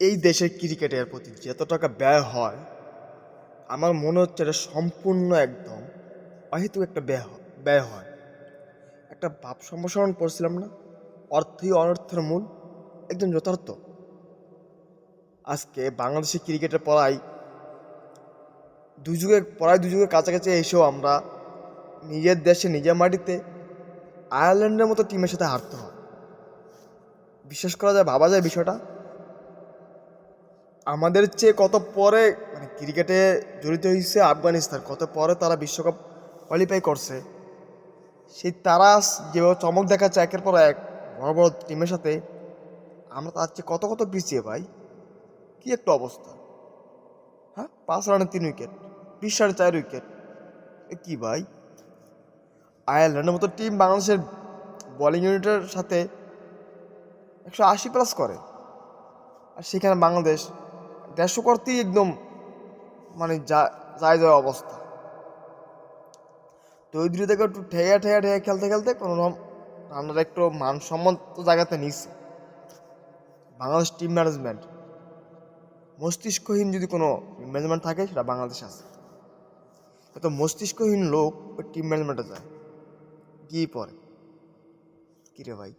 এই দেশের ক্রিকেটের প্রতি যত টাকা ব্যয় হয়, আমার মনে হচ্ছে এটা সম্পূর্ণ একদম অহেতুক একটা ব্যয় ব্যয় হয়। একটা ভাব সম্প্রসারণ করছিলাম না? অর্থই অনর্থের মূল, একদম যথার্থ। আজকে বাংলাদেশি ক্রিকেটের পড়াই দুযুগে পড়ায় দুযুগের কাছাকাছি এসেও আমরা নিজের দেশে, নিজের মাটিতে আয়ারল্যান্ডের মতো টিমের সাথে হারতে হয়। বিশ্বাস করা যায়, ভাবা যায় বিষয়টা। আমাদের চেয়ে কত পরে মানে ক্রিকেটে জড়িত হয়েছে আফগানিস্তান, কত পরে তারা বিশ্বকাপ কোয়ালিফাই করছে, সেই তারা যেভাবে চমক দেখাচ্ছে একের পর এক বড় বড় টিমের সাথে, আমরা তার চেয়ে কত কত পিছিয়ে ভাই? কি একটা অবস্থা। হ্যাঁ? পাঁচ রানে তিন উইকেট বিশ রানে চার উইকেট এ কি ভাই? আয়ারল্যান্ডের মতো টিম বাংলাদেশের বলিং ইউনিটের সাথে একশো আশি প্লাস করে, আর সেখানে বাংলাদেশ দেড়শো করতেই একদম মানে যায় যায় অবস্থা। তো ওই দুটো থেকে একটু ঠেয়া ঠেয়া ঠেয়া খেলতে খেলতে কোনো রকম রান্নার একটু মানসম্মত জায়গাতে নিচ্ছে বাংলাদেশ টিম ম্যানেজমেন্ট মস্তিষ্কহীন যদি কোনো ম্যানেজমেন্ট থাকে, সেটা বাংলাদেশে আছে। এত মস্তিষ্কহীন লোক ওই টিম ম্যানেজমেন্টে যায়। গিয়ে পরে? কী রে ভাই?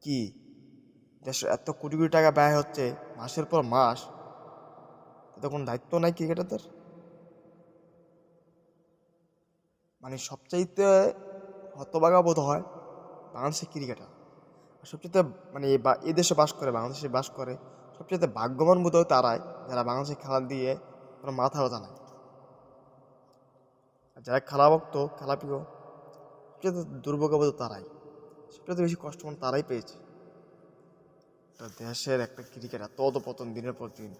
কি? দেশের এত কোটি কোটি টাকা ব্যয় হচ্ছে, মাসের পর মাস, এত কোনো দায়িত্ব নাই ক্রিকেটারদের? মানে সবচাইতে হতবাগা বোধ হয় বাংলাদেশের ক্রিকেটার। সবচেয়ে মানে এই বা- এই দেশে বাস করে, বাংলাদেশে বাস করে সবচেয়ে ভাগ্যবান বোধ হয় তারাই যারা বাংলাদেশে খেলা দিয়ে কোনো মাথা ব্যথা নাই। আর যারা খেলা ভক্ত খেলা প্রিয় সবচেয়ে দুর্ভাগ্য বোধ তারাই। সবচেয়ে বেশি কষ্ট তারাই পেয়েছে। একটা দেশের একটা ক্রিকেটার তদপতন পতন দিনের পর দিন